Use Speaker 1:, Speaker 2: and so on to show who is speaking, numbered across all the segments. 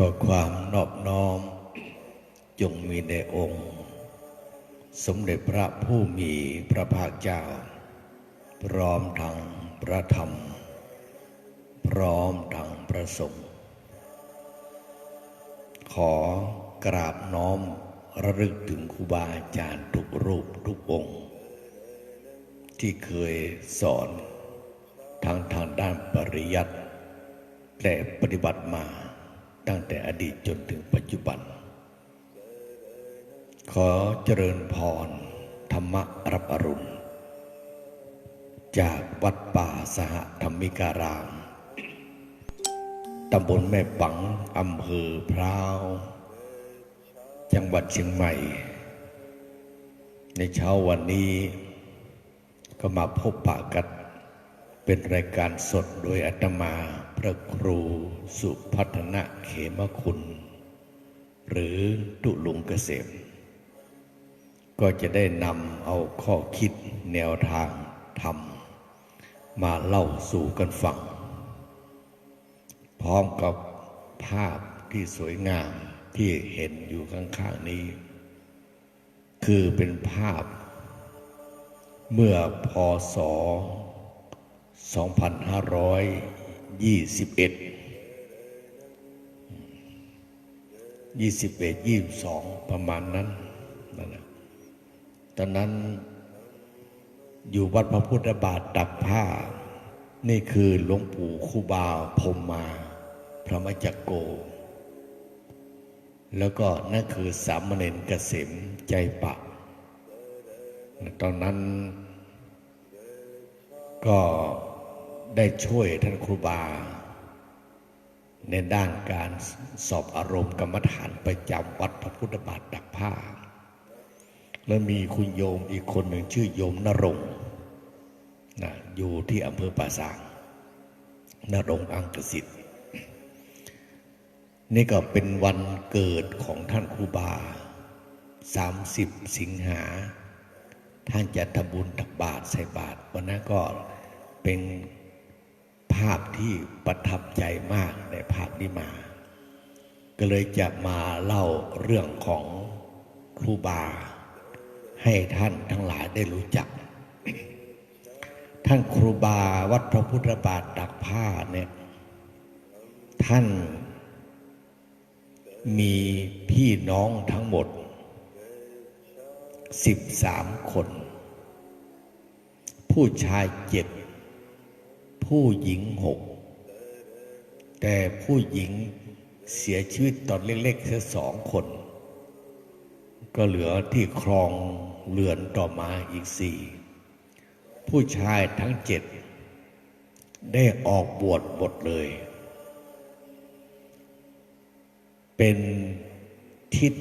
Speaker 1: ขอความนอบน้อม จงมีในองค์ สมเด็จพระผู้มีพระภาคเจ้า พร้อมทางพระธรรม พร้อมทางพระสงฆ์ขอกราบน้อมระลึกถึงครูบาอาจารย์ทุกรูปทุกองค์ ที่เคยสอนทั้งทางด้านปริยัติและปฏิบัติมา ตั้งแต่อดีตจนถึงปัจจุบัน ขอเจริญพร ธรรมรับอรุณ จากวัดป่าสหธรรมิการาม ตำบลแม่ปัง อำเภอพร้าว จังหวัดเชียงใหม่ ในเช้าวันนี้ก็มาพบปะกัน เป็นรายการสดโดยอาตมาพระครูสุพัฒนะเขมคุณ หรือตุลุงเกษม ก็จะได้นำเอาข้อคิดแนวทางธรรม มาเล่าสู่กันฟัง พร้อมกับภาพที่สวยงามที่เห็นอยู่ข้างๆนี้ คือเป็นภาพ เมื่อพศ 2521 21 22 ประมาณนั้นนั่นะตอนนั้นอยู่วัดพระพุทธบาทตักผ้า นี่คือหลวงปู่คูบาพรมมา พระมจักโก แล้วก็นั่นคือสามเณรเกษมใจปะ ตอนนั้นก็ ได้ช่วยท่านครูบา ในด้านการสอบอารมณ์กรรมฐานประจำวัดพระพุทธบาทดักผ้า แล้วมีคุณโยมอีกคนหนึ่งชื่อโยมนรงค์นะอยู่ที่อำเภอป่าสางนรงค์อังกฤษนี่ก็เป็นวันเกิดของท่านครูบา 30 สิงหา ท่านจะทำบุญตักบาตรใส่บาตรวันนั้นก็เป็น ภาพที่ประทับใจมากในภาพนี้มา ก็เลยจะมาเล่าเรื่องของครูบา ให้ท่านทั้งหลายได้รู้จัก ท่านครูบาวัดพระพุทธบาทตักผ้าเนี่ยท่านมีพี่น้องทั้งหมด 13 คน ผู้ชายเจ็ด ผู้หญิงหกแต่ผู้หญิงเสียชีวิตตอนเล็กๆแค่สองคน ก็เหลือที่ครองเรือนต่อมาอีกสี่ผู้ชายทั้งเจ็ดได้ออกบวชหมดเลย เป็นทิศ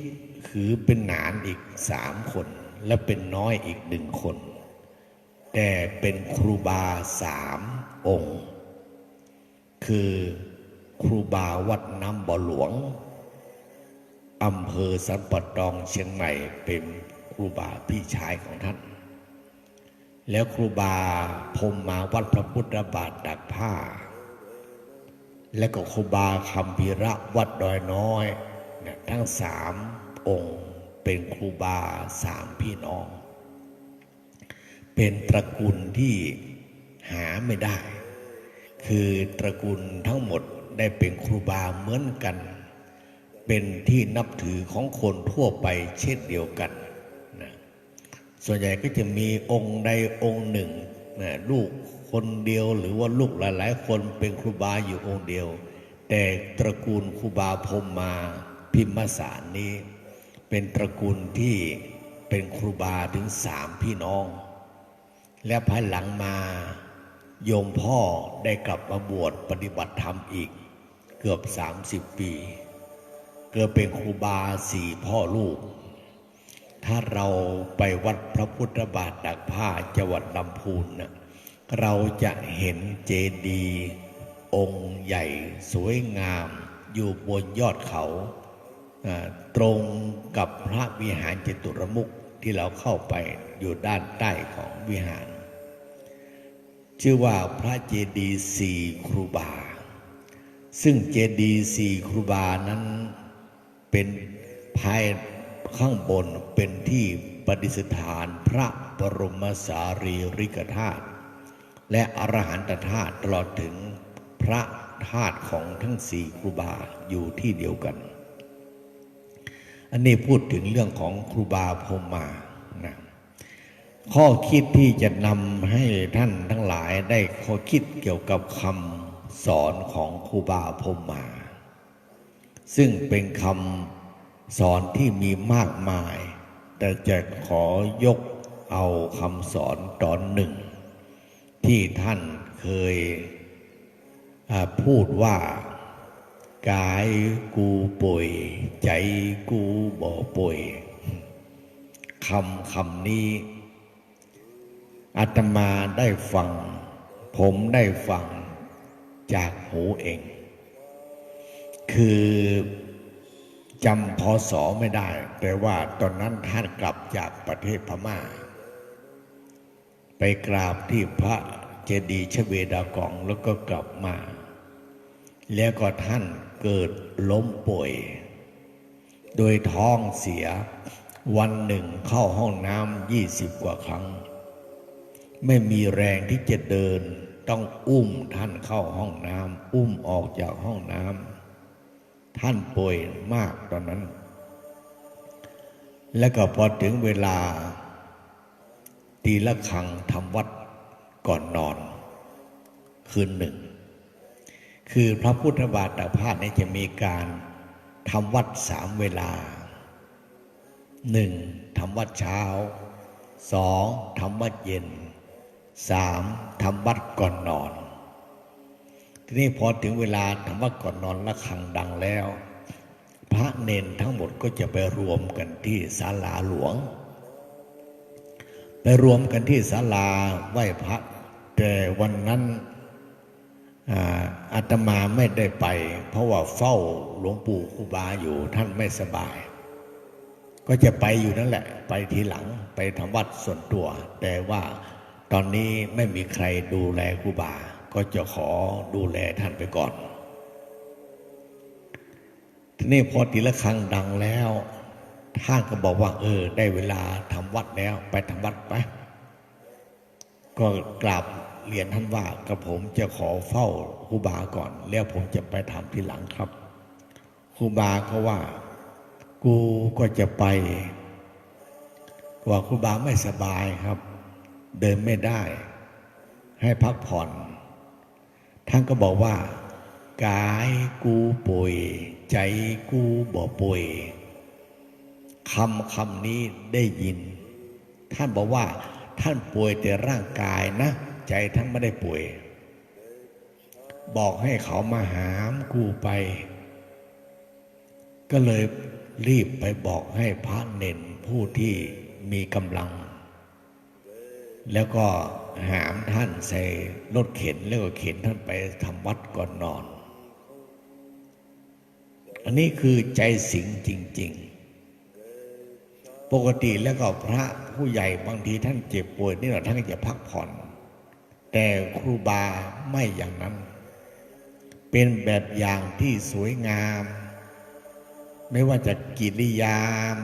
Speaker 1: คือเป็นหนานอีกสามคน และเป็นน้อยอีกหนึ่งคน แต่เป็นครูบาสามองค์ คือครูบาวัดน้ำบ่อหลวงอำเภอสันปะตองเชียงใหม่เป็นครูบาพี่ชายของท่าน แล้วครูบาพมมาวัดพระพุทธบาทดักผ้า และก็ครูบาคำพิระวัดดอยน้อยเนี่ยทั้งสามองค์เป็นครูบาสามพี่น้อง เป็นตระกูลที่หาไม่ได้ คือตระกูลทั้งหมดได้เป็นครูบาเหมือนกัน เป็นที่นับถือของคนทั่วไปเช่นเดียวกันนะส่วนใหญ่ก็จะมีองค์ใดองค์หนึ่งนะลูกคนเดียวหรือว่าลูกหลาย ๆ คนเป็นครูบาอยู่องค์เดียว แต่ตระกูลครูบาพรมมาพิมพ์สารนี้ เป็นตระกูลที่เป็นครูบาถึงสามพี่น้อง และภายหลังมาโยมพ่อได้กลับมาบวชปฏิบัติธรรมอีก เกือบ30ปี เกิดเป็นครูบาสี่พ่อลูก ถ้าเราไปวัดพระพุทธบาทดักผ้าจังหวัดลำพูนนะเราจะเห็นเจดีย์องค์ใหญ่สวยงาม อยู่บนยอดเขา ตรงกับพระวิหารเจตุรมุขที่เราเข้าไปอยู่ด้านใต้ของวิหาร ชื่อว่าพระเจดีย์สี่ครูบา ซึ่งเจดีย์สี่ครูบานั้นเป็นภายข้างบนเป็นที่ประดิษฐานพระบรมสารีริกธาตุและอรหันตธาตุตลอดถึงพระธาตุของทั้งสี่ครูบาอยู่ที่เดียวกัน อันนี้พูดถึงเรื่องของครูบาพรมมา ข้อคิดที่จะนำให้ท่านทั้งหลายได้ข้อคิดเกี่ยวกับคำสอนของครูบาพมมา ซึ่งเป็นคำสอนที่มีมากมาย แต่จะขอยกเอาคำสอนตอนหนึ่ง ที่ท่านเคยพูดว่ากายกูป่วย ใจกูบ่ป่วยคำคำนี้ อาตมาได้ฟัง ผมได้ฟังจากหูเอง คือจำพศไม่ได้ แต่ว่าตอนนั้นท่านกลับจากประเทศพม่า ไปกราบที่พระเจดีย์ชเวดากองแล้วก็กลับมา แล้วก็ท่านเกิดล้มป่วย โดยท้องเสียวันหนึ่งเข้าห้องน้ำยี่สิบกว่าครั้ง ไม่มีแรงที่จะเดิน ต้องอุ้มท่านเข้าห้องน้ำอุ้มออกจากห้องน้ำท่านป่วยมากตอนนั้น แล้วก็พอถึงเวลา ตีละครังทำวัดก่อนนอน คืนหนึ่ง คือพระพุทธบาทพาสนี่ยจะมีการทำวัดสามเวลาหนึ่งทำวัดเช้าสองทำวัดเย็น สามทำวัดก่อนนอน ทีนี้พอถึงเวลาทำวัดก่อนนอนละครังดังแล้ว พระเนนทั้งหมดก็จะไปรวมกันที่ศาลาหลวง ไปรวมกันที่ศาลาไหว้พระ แต่วันนั้นอาอาตมาไม่ได้ไป เพราะว่าเฝ้าหลวงปู่ครูบาอยู่ท่านไม่สบาย ก็จะไปอยู่นั่นแหละ ไปทีหลังไปทำวัดส่วนตัว แต่ว่า ตอนนี้ไม่มีใครดูแลครูบา ก็จะขอดูแลท่านไปก่อน ทีนี้พอทีละครั้งดังแล้ว ท่านก็บอกว่า เออ ได้เวลาทำวัดแล้ว ไปทำวัดไป ก็กราบเรียนท่านว่ากระผมจะขอเฝ้าครูบาก่อน แล้วผมจะไปทำทีหลังครับครูบาก็ว่า กูก็จะไปว่าครูบาไม่สบายครับ เดินไม่ได้ ให้พักผ่อน ท่านก็บอกว่ากายกูป่วย ใจกูบ่ป่วยคำคำนี้ได้ยิน ท่านบอกว่าท่านป่วยแต่ร่างกายนะ ใจท่านไม่ได้ป่วย บอกให้เขามาหามกูไป ก็เลยรีบไปบอกให้พระเน่นผู้ที่มีกำลัง แล้วก็หามท่านใส่รถเข็นแล้วก็เข็นท่านไปทำวัดก่อนนอน อันนี้คือใจสิงจริง ๆ ปกติแล้วก็พระผู้ใหญ่บางทีท่านเจ็บป่วยนี่เราท่านก็จะพักผ่อน แต่ครูบาไม่อย่างนั้น เป็นแบบอย่างที่สวยงาม ไม่ว่าจะกิริยา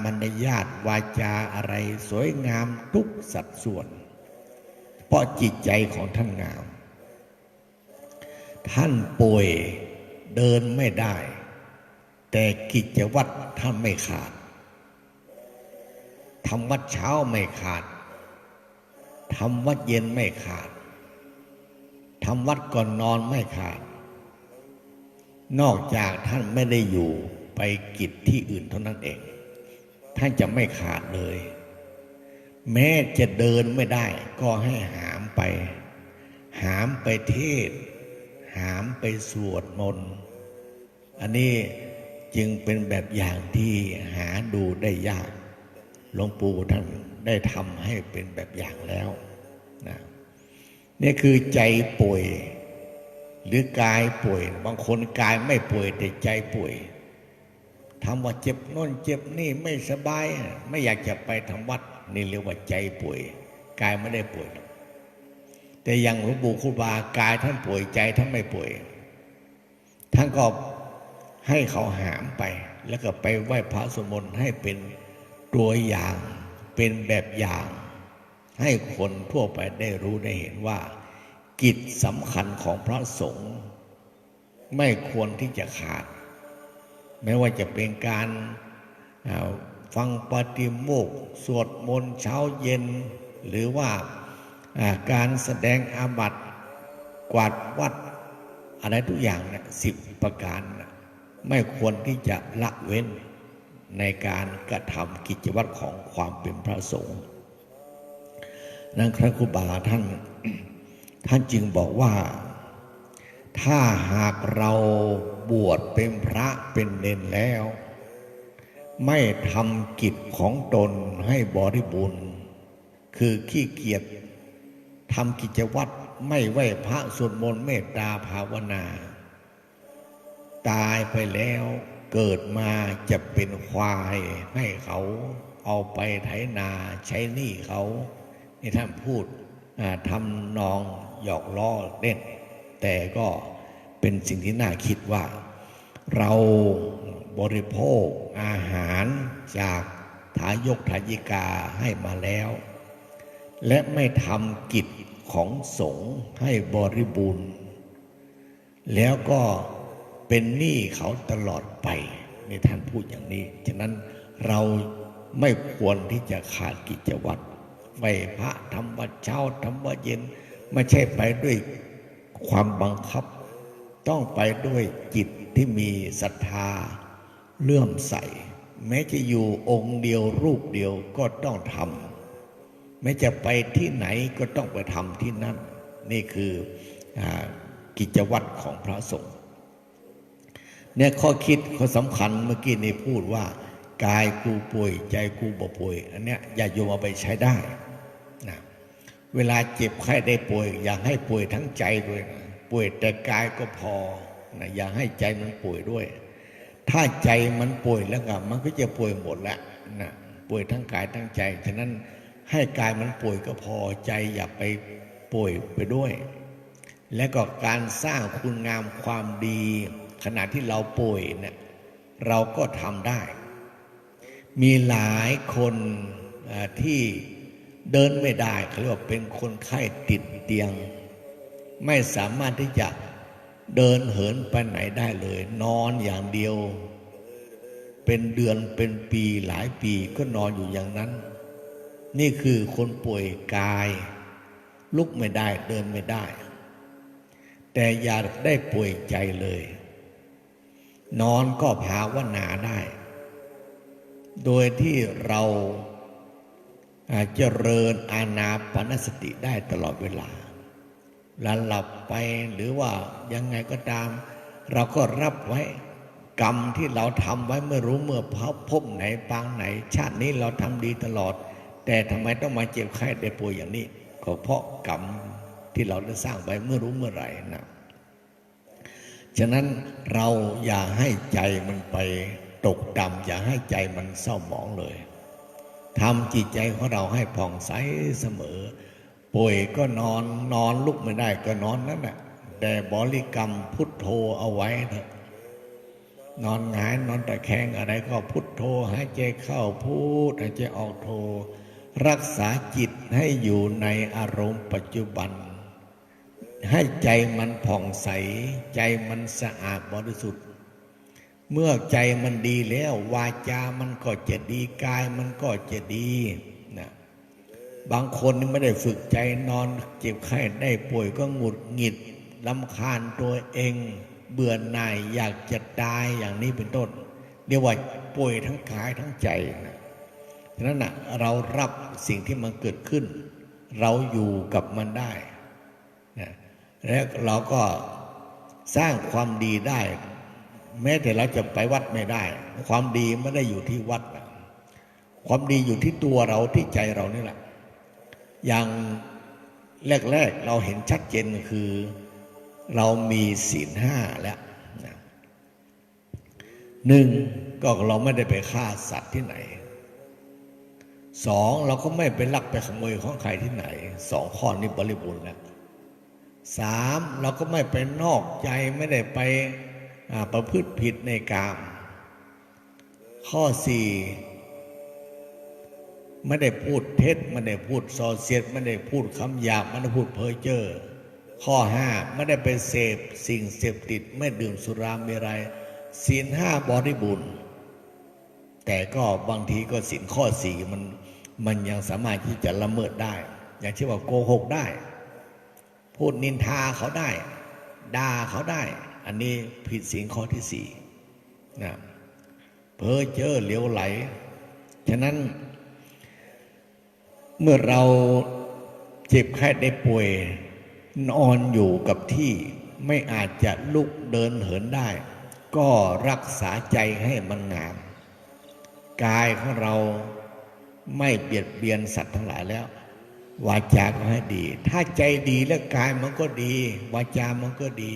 Speaker 1: มารยาทวาจาอะไรสวยงามทุกสัดส่วน เพราะจิตใจของท่านงาม ท่านป่วยเดินไม่ได้ แต่กิจวัตรท่านไม่ขาดทำวัดเช้าไม่ขาดทำวัดเย็นไม่ขาดทำวัดก่อนนอนไม่ขาด นอกจากท่านไม่ได้อยู่ไปกิจที่อื่นเท่านั้นเอง ท่านจะไม่ขาดเลย แม้จะเดินไม่ได้ ก็ให้หามไป หามไปเทศ หามไปสวดมนต์ อันนี้จึงเป็นแบบอย่างที่หาดูได้ยาก หลวงปู่ท่านได้ทำให้เป็นแบบอย่างแล้วนะนี่คือใจป่วย หรือกายป่วย บางคนกายไม่ป่วยแต่ใจป่วยทำว่าเจ็บน่นเจ็บนี่ไม่สบาย ไม่อยากจะไปทำวัด นี่เรียกว่าใจป่วย กายไม่ได้ป่วย แต่อย่างหลวงปู่ครูบากายท่านป่วยใจท่านไม่ป่วยท่านก็ให้เขาหามไป แล้วก็ไปไหว้พระสมนต์ให้เป็นตัวอย่างเป็นแบบอย่าง ให้คนทั่วไปได้รู้ได้เห็นว่า กิจสำคัญของพระสงฆ์ไม่ควรที่จะขาด ไม่ว่าจะเป็นการ ฟังปฏิโมกข์สวดมนต์เช้าเย็น หรือว่าการแสดงอาบัติกวาดวัด อะไรทุกอย่างเนี่ยสิบประการน่ะไม่ควรที่จะละเว้นในการกระทำกิจวัตรของความเป็นพระสงฆ์นั่นพระครูบาท่าน ท่านจึงบอกว่า ถ้าหากเราบวชเป็นพระเป็นเนนแล้ว ไม่ทำกิจของตนให้บริบูรณ์ คือขี้เกียจทำกิจวัตรไม่ไหวพระสวดมนต์เมตตาภาวนา ตายไปแล้วเกิดมาจะเป็นควายให้เขาเอาไปไถนาใช้หนี้เขา นี่ท่านพูดทำนองหยอกล้อเล่น แต่ก็เป็นสิ่งที่น่าคิดว่า เรา บริโภคอาหารจากทายกทายิกาให้มาแล้ว และไม่ทำกิจของสงฆ์ให้บริบูรณ์ แล้วก็เป็นหนี้เขาตลอดไปนี่ท่านพูดอย่างนี้ ฉะนั้นเราไม่ควรที่จะขาดกิจวัตรไหวพระทำวัดเช้าทำวัดเย็น ไม่ใช่ไปด้วยความบังคับ ต้องไปด้วยจิตที่มีศรัทธา เลื่อมใส แม้จะอยู่องค์เดียวรูปเดียวก็ต้องทำไม่จะไปที่ไหนก็ต้องไปทำที่นั่น นี่คืออกิจวัตรของพระสงฆ์เนี่ยข้อคิดข้อสำคัญเมื่อกี้นี่พูดว่ากายกูป่วย ใจกูบ่ป่วย อันเนี้ยอย่าโยมเอาไปใช้ได้นะเวลาเจ็บไข้ได้ป่วย อย่าให้ป่วยทั้งใจด้วยนะป่วยแต่กายก็พอนะอย่าให้ใจมันป่วยด้วย ถ้าใจมันป่วยแล้วก็มันก็จะป่วยหมดแหละนะป่วยทั้งกายทั้งใจ ฉะนั้นให้กายมันป่วยก็พอใจอย่าไปป่วยไปด้วย และก็การสร้างคุณงามความดี ขณะที่เราป่วยเนี่ยเราก็ทำได้ มีหลายคนที่เดินไม่ได้เขาเรียกว่าเป็นคนไข้ติดเตียง ไม่สามารถที่จะ เดินเหินไปไหนได้เลย นอนอย่างเดียว เป็นเดือนเป็นปีหลายปีก็นอนอยู่อย่างนั้น นี่คือคนป่วยกาย ลุกไม่ได้เดินไม่ได้ แต่อย่าได้ป่วยใจเลย นอนก็ภาวนาได้ โดยที่เราอาจเจริญอานาปนสติได้ตลอดเวลา ล้วหลับไปหรือว่ายังไงก็ตาม เราก็รับไว้กรรมที่เราทำไว้เมื่อรู้เมื่อพบพบไหนปางไหน ชาตินี้เราทำดีตลอด แต่ทำไมต้องมาเจ็บไข้ได้ป่วยอย่างนี้ก็เพราะกรรมที่เราได้สร้างไว้เมื่อรู้เมื่อไหร่นะฉะนั้นเราอย่าให้ใจมันไปตกต่ำอย่าให้ใจมันเศร้าหมองเลยทำจิตใจของเราให้ผ่องใสเสมอ ป่วยก็นอนนอนลุกไม่ได้ก็นอนนั่นแหละแต่บริกรรมพุทโธเอาไว้เถอะนอนหงายนอนตะแคงอะไรก็พุทโธหายใจเข้าพูดหายใจออกโธรักษาจิตให้อยู่ในอารมณ์ปัจจุบัน ให้ใจมันผ่องใส ใจมันสะอาดบริสุทธิ์ เมื่อใจมันดีแล้ว วาจามันก็จะดีกายมันก็จะดี บางคนนี่ไม่ได้ฝึกใจนอน เจ็บไข้ได้ป่วยก็หงุดหงิดลำคาญตัวเอง เบื่อหน่ายอยากจะตายอย่างนี้เป็นต้นเรียกว่าป่วยทั้งกายทั้งใจนะฉะนั้นนะเรารับสิ่งที่มันเกิดขึ้น เราอยู่กับมันได้นะแล้วเราก็สร้างความดีได้ แม้แต่เราจะไปวัดไม่ได้ ความดีไม่ได้อยู่ที่วัด ความดีอยู่ที่ตัวเราที่ใจเรานี่แหละ อย่างแรกๆเราเห็นชัดเจนคือเรามีศีลห้าแล้วนะหนึ่งก็เราไม่ได้ไปฆ่าสัตว์ที่ไหนสองเราก็ไม่ไปลักไปขโมยของใครที่ไหนสองข้อนี้บริบูรณ์แล้วสามเราก็ไม่ไปนอกใจไม่ได้ไปประพฤติผิดในกาม ข้อสี่ ไม่ได้พูดเท็จไม่ได้พูดส่อเสียดไม่ได้พูดคำหยาบไม่ได้พูดเพ้อเจ้อข้อห้าไม่ได้ไปเสพสิ่งเสพติดไม่ดื่มสุราเมรัยศีลห้าบริบูรณ์แต่ก็บางทีก็สินข้อสี่มันมันยังสามารถที่จะละเมิดได้ อย่างเช่นว่าโกหกได้ พูดนินทาเขาได้ด่าเขาได้ อันนี้ผิดศีลข้อที่สี่นะเพ้อเจ้อเหลวไหล ฉะนั้น เมื่อเราเจ็บไข้ได้ป่วย นอนอยู่กับที่ไม่อาจจะลุกเดินเหินได้ ก็รักษาใจให้มันงาม กายของเราไม่เบียดเบียนสัตว์ทั้งหลายแล้ว วาจาก็ให้ดี ถ้าใจดีแล้วกายมันก็ดี วาจามันก็ดี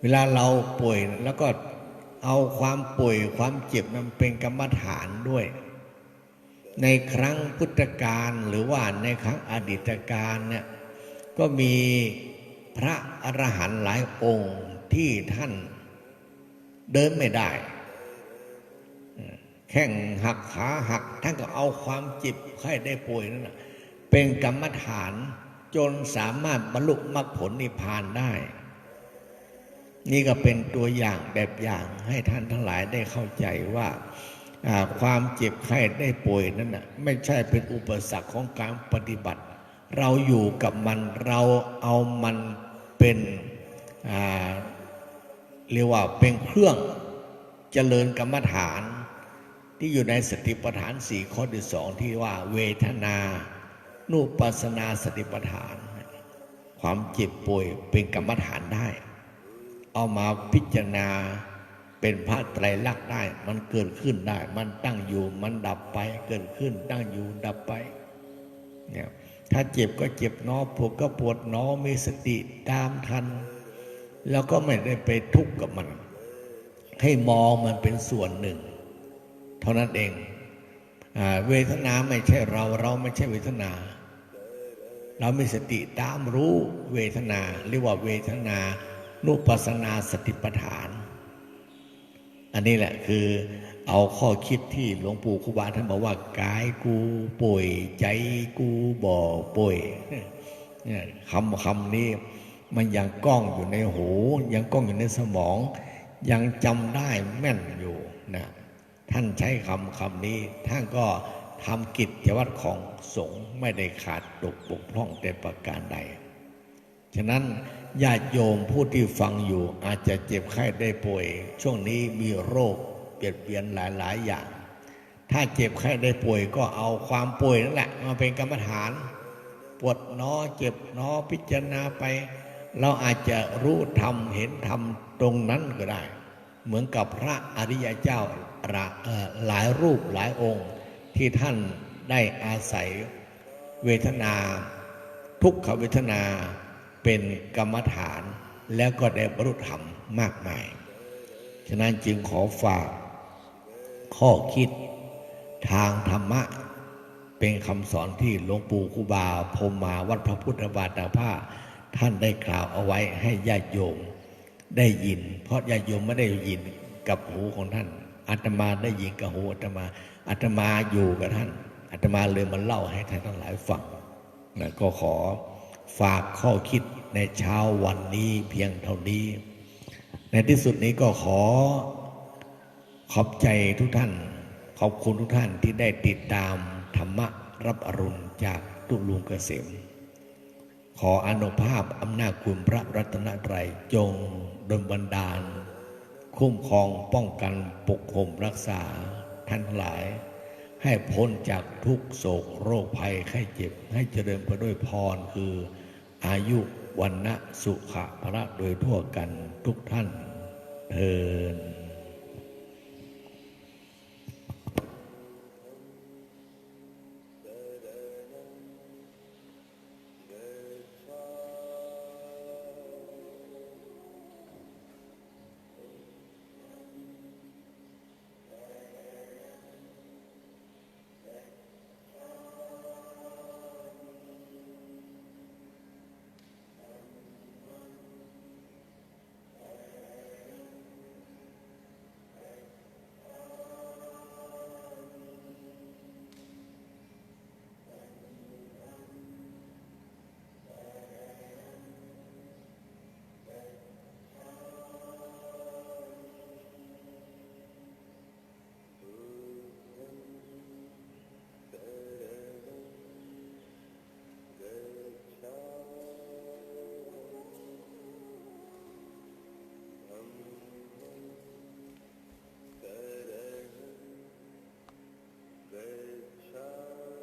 Speaker 1: เวลาเราป่วยแล้วก็เอาความป่วยความเจ็บนั้นเป็นกรรมฐานด้วย ในครั้งพุทธกาลหรือว่าในครั้งอดีตกาลเนี่ยก็มีพระอรหันต์หลายองค์ที่ท่านเดินไม่ได้ แข้งหักขาหัก ท่านก็เอาความเจ็บไข้ได้ป่วยนั่นนะเป็นกรรมฐานจนสามารถบรรลุมรรคผลนิพพานได้ นี่ก็เป็นตัวอย่างแบบอย่างให้ท่านทั้งหลายได้เข้าใจว่า ความเจ็บไข้ได้ป่วยนั้นนะไม่ใช่เป็นอุปสรรคของการปฏิบัติ เราอยู่กับมันเราเอามันเป็นเรียกว่าเป็นเครื่องเจริญกรรมฐาน ที่อยู่ในสติปัฏฐานสี่ข้อที่สองที่ว่าเวทนานุปัสนาสติปัฏฐาน ความเจ็บป่วยเป็นกรรมฐานได้ เอามาพิจารณา เป็นพระไตรลักษณ์ได้ มันเกิดขึ้นได้ มันตั้งอยู่ มันดับไป เกิดขึ้น ตั้งอยู่ ดับไป เนี่ย ถ้าเจ็บก็เจ็บเนอปวดก็ปวดเนอมีสติตามทัน แล้วก็ไม่ได้ไปทุกข์กับมัน ให้มองมันเป็นส่วนหนึ่ง เท่านั้นเองอเวทนาไม่ใช่เรา เราไม่ใช่เวทนา เรามีสติตามรู้เวทนา เรียกว่าเวทนา นุปัสสนาสติปัฏฐาน อันนี้แหละคือเอาข้อคิดที่หลวงปู่ครูบาท่านบอกว่ากายกูป่วยใจกูบ่ป่วยเนี่ยคำคำนี้มันยังก้องอยู่ในหู ยังก้องอยู่ในสมอง ยังจำได้แม่นอยู่นะท่านใช้คำคำนี้ท่านก็ทำกิจวัตรของสงฆ์ไม่ได้ขาดตกบกพร่องแต่ประการใด ฉะนั้นญาติโยมผู้ที่ฟังอยู่อาจจะเจ็บไข้ได้ป่วย ช่วงนี้มีโรคเปลี่ยนเปลี่ยนหลาย ๆ อย่าง ถ้าเจ็บไข้ได้ป่วยก็เอาความป่วยนั่นแหละมาเป็นกรรมฐาน ปวดนอเจ็บนอพิจารณาไป เราอาจจะรู้ธรรมเห็นธรรมตรงนั้นก็ได้ เหมือนกับพระอริยเจ้าหลายรูปหลายองค์ ที่ท่านได้อาศัยเวทนา ทุกขเวทนา เป็นกรรมฐานแล้วก็ได้บรรลุธรรมมากมาย ฉะนั้นจึงขอฝากข้อคิดทางธรรมะ เป็นคำสอนที่หลวงปู่ครูบาพมมาวัดพระพุทธบาทนาภาท่านได้กล่าวเอาไว้ให้ญาติโยมได้ยิน เพราะญาติโยมไม่ได้ยินกับหูของท่านอาตมาได้ยินกับหูอาตมาอาตมาอยู่กับท่านอาตมาเลยมาเล่าให้ท่านทั้งหลายฟังนะก็ขอ ฝากข้อคิดในเช้าวันนี้เพียงเท่านี้ ในที่สุดนี้ก็ขอขอบใจทุกท่าน ขอบคุณทุกท่านที่ได้ติดตามธรรมะรับอรุณจากตุลุงเกษม ขออนุภาพอำนาจคุณพระรัตนตรัยจงดลบันดาล คุ้มครองป้องกันปกคลุมรักษาท่านหลาย ให้พ้นจากทุกโศกโรคภัยไข้เจ็บ ให้เจริญไปด้วยพรคืออายุวันนะสุขะพระโดยทั่วกันทุกท่านเทิน